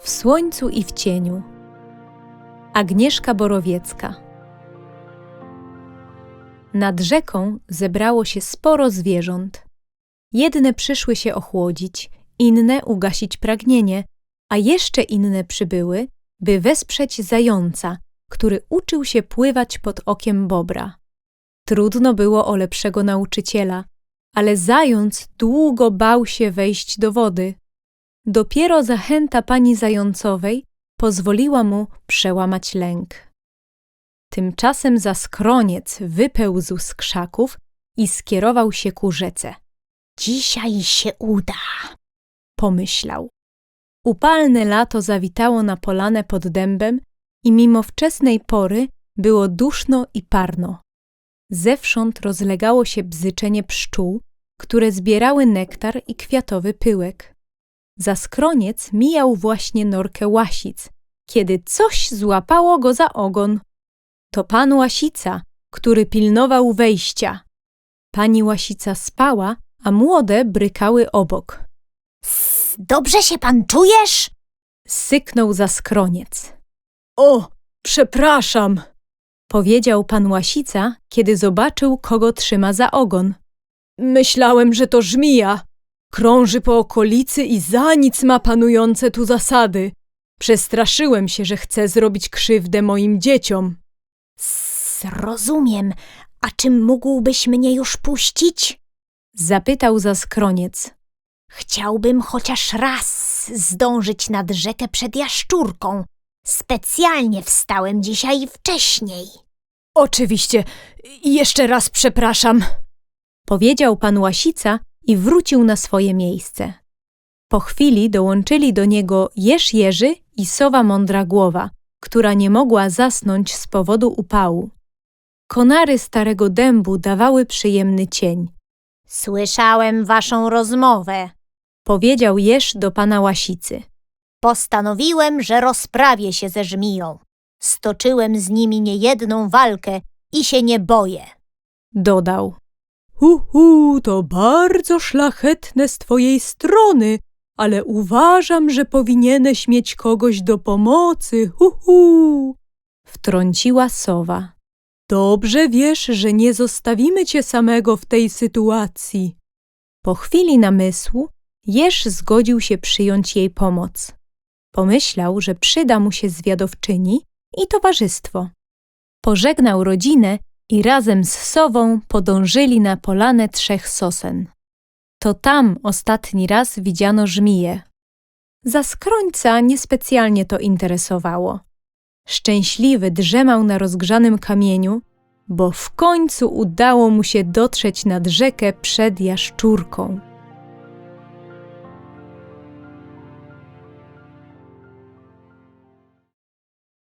W słońcu i w cieniu. Agnieszka Borowiecka. Nad rzeką zebrało się sporo zwierząt. Jedne przyszły się ochłodzić, inne ugasić pragnienie, a jeszcze inne przybyły, by wesprzeć zająca, który uczył się pływać pod okiem bobra. Trudno było o lepszego nauczyciela, ale zając długo bał się wejść do wody. Dopiero zachęta pani zającowej pozwoliła mu przełamać lęk. Tymczasem zaskroniec wypełzł z krzaków i skierował się ku rzece. Dzisiaj się uda. Pomyślał. Upalne lato zawitało na polanę pod dębem i mimo wczesnej pory było duszno i parno. Zewsząd rozlegało się bzyczenie pszczół, które zbierały nektar i kwiatowy pyłek. Zaskroniec mijał właśnie norkę łasic, kiedy coś złapało go za ogon. To pan Łasica, który pilnował wejścia. Pani Łasica spała, a młode brykały obok. S, Dobrze się pan czujesz? Syknął zaskroniec. O, przepraszam, powiedział pan Łasica, kiedy zobaczył, kogo trzyma za ogon. Myślałem, że to żmija. Krąży po okolicy i za nic ma panujące tu zasady. Przestraszyłem się, że chce zrobić krzywdę moim dzieciom. S, Rozumiem. A czy mógłbyś mnie już puścić? Zapytał zaskroniec. Chciałbym chociaż raz zdążyć nad rzekę przed jaszczurką. Specjalnie wstałem dzisiaj wcześniej. Oczywiście, jeszcze raz przepraszam, powiedział pan Łasica i wrócił na swoje miejsce. Po chwili dołączyli do niego jeż Jerzy i sowa mądra głowa, która nie mogła zasnąć z powodu upału. Konary starego dębu dawały przyjemny cień. Słyszałem waszą rozmowę. Powiedział jeż do pana Łasicy. Postanowiłem, że rozprawię się ze żmiją. Stoczyłem z nimi niejedną walkę i się nie boję. Dodał. Hu, to bardzo szlachetne z twojej strony, ale uważam, że powinieneś mieć kogoś do pomocy. Hu. Wtrąciła sowa. Dobrze wiesz, że nie zostawimy cię samego w tej sytuacji. Po chwili namysłu Jeż zgodził się przyjąć jej pomoc. Pomyślał, że przyda mu się zwiadowczyni i towarzystwo. Pożegnał rodzinę i razem z sową podążyli na polanę trzech sosen. To tam ostatni raz widziano żmiję. Zaskrońca niespecjalnie to interesowało. Szczęśliwy drzemał na rozgrzanym kamieniu, bo w końcu udało mu się dotrzeć nad rzekę przed jaszczurką.